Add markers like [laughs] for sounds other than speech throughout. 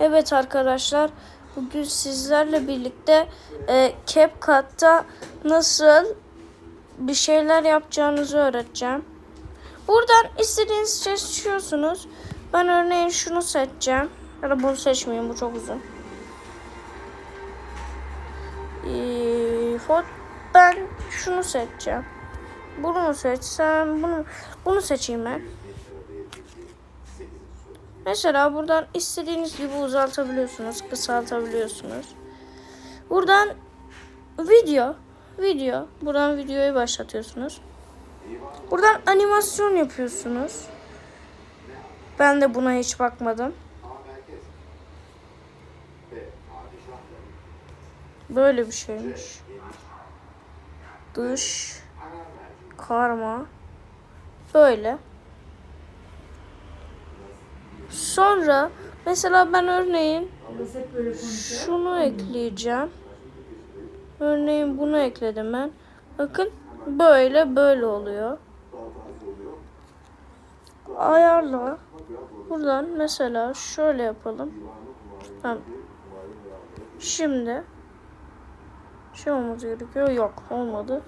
Evet arkadaşlar bugün sizlerle birlikte e, CapCut'ta nasıl bir şeyler yapacağınızı öğreteceğim. Buradan istediğiniz şey seçiyorsunuz. Ben örneğin şunu seçeceğim. Ya da bunu seçmeyeyim bu çok uzun. Fot ben şunu seçeceğim. Bunu mu seçsem? Bunu bunu seçeyim ben. Mesela buradan istediğiniz gibi uzatabiliyorsunuz, kısaltabiliyorsunuz. Buradan video, video. Buradan videoyu başlatıyorsunuz. Buradan animasyon yapıyorsunuz. Ben de buna hiç bakmadım. Böyle bir şeymiş. Dış karma böyle. Sonra mesela ben örneğin şunu ekleyeceğim. Örneğin bunu ekledim ben. Bakın böyle böyle oluyor. Ayarla. Buradan mesela şöyle yapalım. Tamam. Şimdi şey olması gerekiyor. Yok olmadı.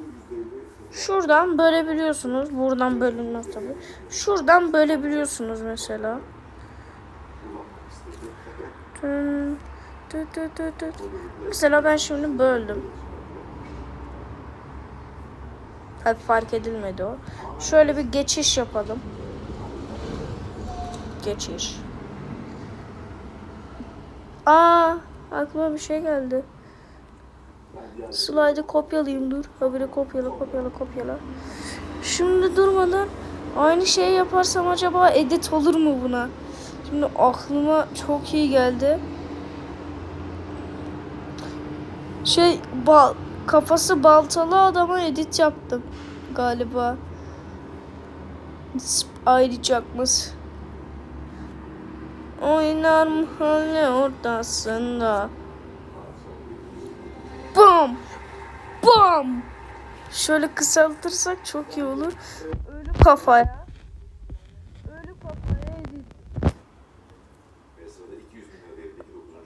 Şuradan bölebiliyorsunuz. Buradan bölünmez tabi. Şuradan bölebiliyorsunuz mesela. Tın, tı tı tı tı. Mesela ben şimdi böldüm. Tabi fark edilmedi o. Şöyle bir geçiş yapalım. Geçiş. Aa, aklıma bir şey geldi. Slide'ı kopyalayayım dur. Habire kopyala kopyala kopyala. Şimdi durmadan aynı şeyi yaparsam acaba edit olur mu buna? Şimdi aklıma çok iyi geldi. Şey bal kafası baltalı adama edit yaptım galiba. Ayrıcakmız. Oynar mahalle ortasında. Bam! Bam! Şöyle kısaltırsak çok iyi olur. Ölü kafaya. Ölü kafaya edit.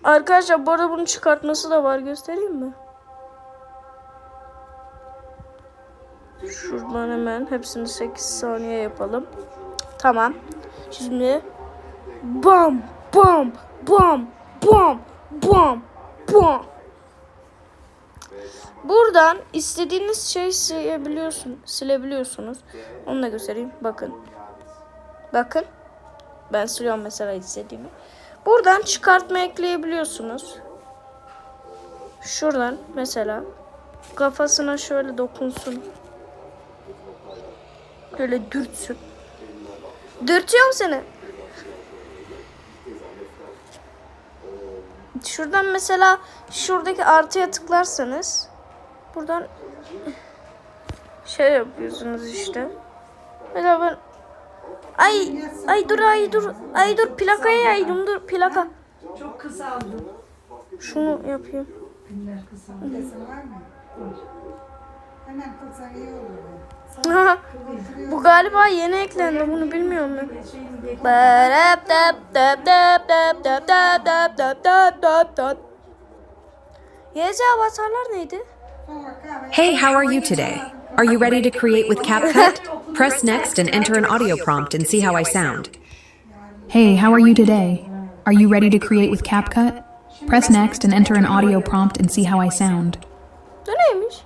Arkadaşlar bu arada bunun çıkartması da var. Göstereyim mi? Şuradan hemen hepsini 8 saniye yapalım. Tamam. Şimdi bam bam bam bam bam bam. Buradan istediğiniz şeyi silebiliyorsun, silebiliyorsunuz. Onu da göstereyim. Bakın. Bakın. Ben siliyorum mesela istediğimi. Buradan çıkartma ekleyebiliyorsunuz. Şuradan mesela kafasına şöyle dokunsun. Böyle dürtsün. Dürtüyorum seni. Şuradan mesela şuradaki artıya tıklarsanız buradan şey yapıyorsunuz işte. Mesela ben Ay ay dur ay dur ay dur plakaya yaydım dur plaka. Çok kısaldı. Şunu yapayım. Günler kısaldı. Var mı? Hemen kılsan iyi olur. Aha, Bu galiba yeni eklendi bunu bilmiyorum ben. Dap dap dap dap dap dap dap dap dap dap dap. YZ avatarlar neydi? Hey, how are you today? Are you ready to create with CapCut? Press next and enter an audio prompt and see how I sound. Hey, how are you today? Are you ready to create with CapCut? Press next and enter an audio prompt and see how I sound. Bu neymiş?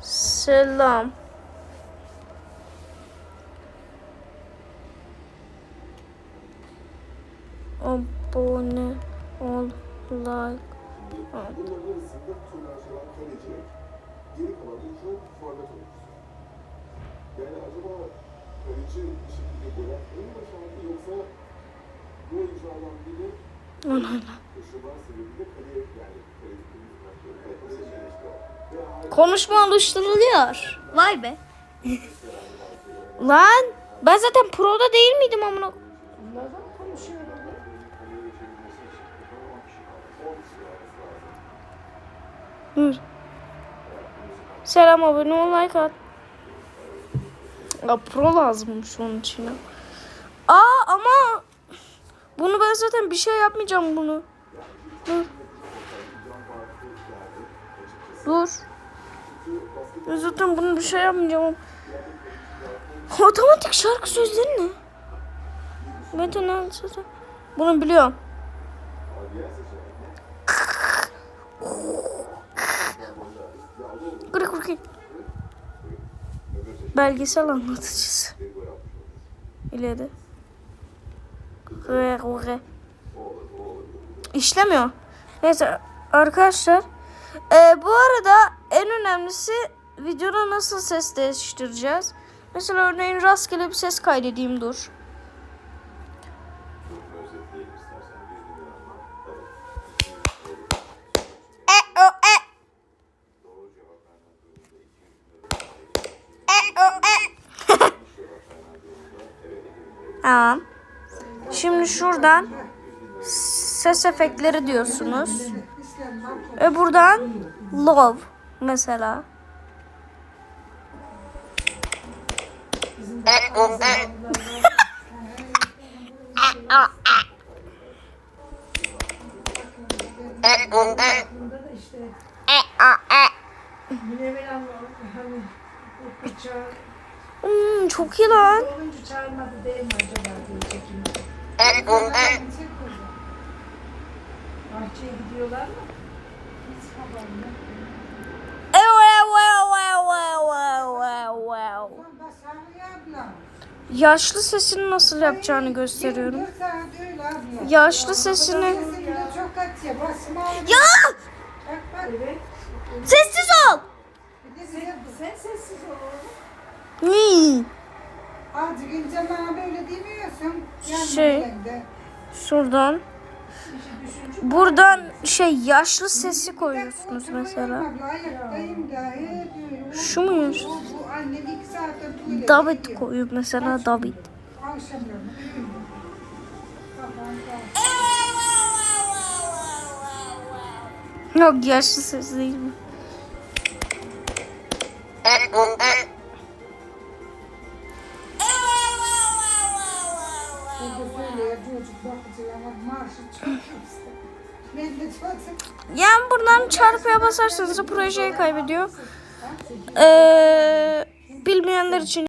Selam. Abone ol, like, at. Geri kalan icra forvet oyuncusu. Yani acaba kaleci bir şekilde atmayı mı başardı yoksa bu oyunculardan biri koşular sebebiyle kaleye yani kaleye Konuşma oluşturuluyor. Vay be. Lan ben zaten proda değil miydim amına? Bunlardan konuşuyor. Dur. Selam abone ol like at. Ya pro lazımmış onun için. ya. Aa ama bunu ben zaten bir şey yapmayacağım bunu. Dur. Dur. Ben zaten bunu bir şey yapmayacağım. Otomatik şarkı sözleri ne? Metin sözü. Bunu biliyorum. Belgesel anlatıcısı. İleri. İşlemiyor. Neyse arkadaşlar. e, bu arada en önemlisi videoda nasıl ses değiştireceğiz. Mesela örneğin rastgele bir ses kaydedeyim dur. E, o, e. E, o, e. Tamam. Şimdi şuradan ses efektleri diyorsunuz. Ve buradan love mesela. [laughs] [laughs] Çok iyi lan. Bahçeye gidiyorlar mı? Ew. Basarlı abla. Yaşlı sesini nasıl yapacağını gösteriyorum. Yaşlı sesini. Ya! Sessiz ol. Sen sessiz ol oğlum. Azıcık ince bana böyle demiyorsun. Yani Şey. de. Şuradan. Buradan şey yaşlı sesi koyuyorsunuz mesela. Abla ayaktayım da. he, diyor. Şu muyuz? Bu, bu annem iki saatte tuvalet David gidiyor. koyuyor mesela David. Akşamları. Yok yaşlı ses değil mi? Yani buradan çarpıya basarsanız projeyi kaybediyor. Ee, bilmeyenler için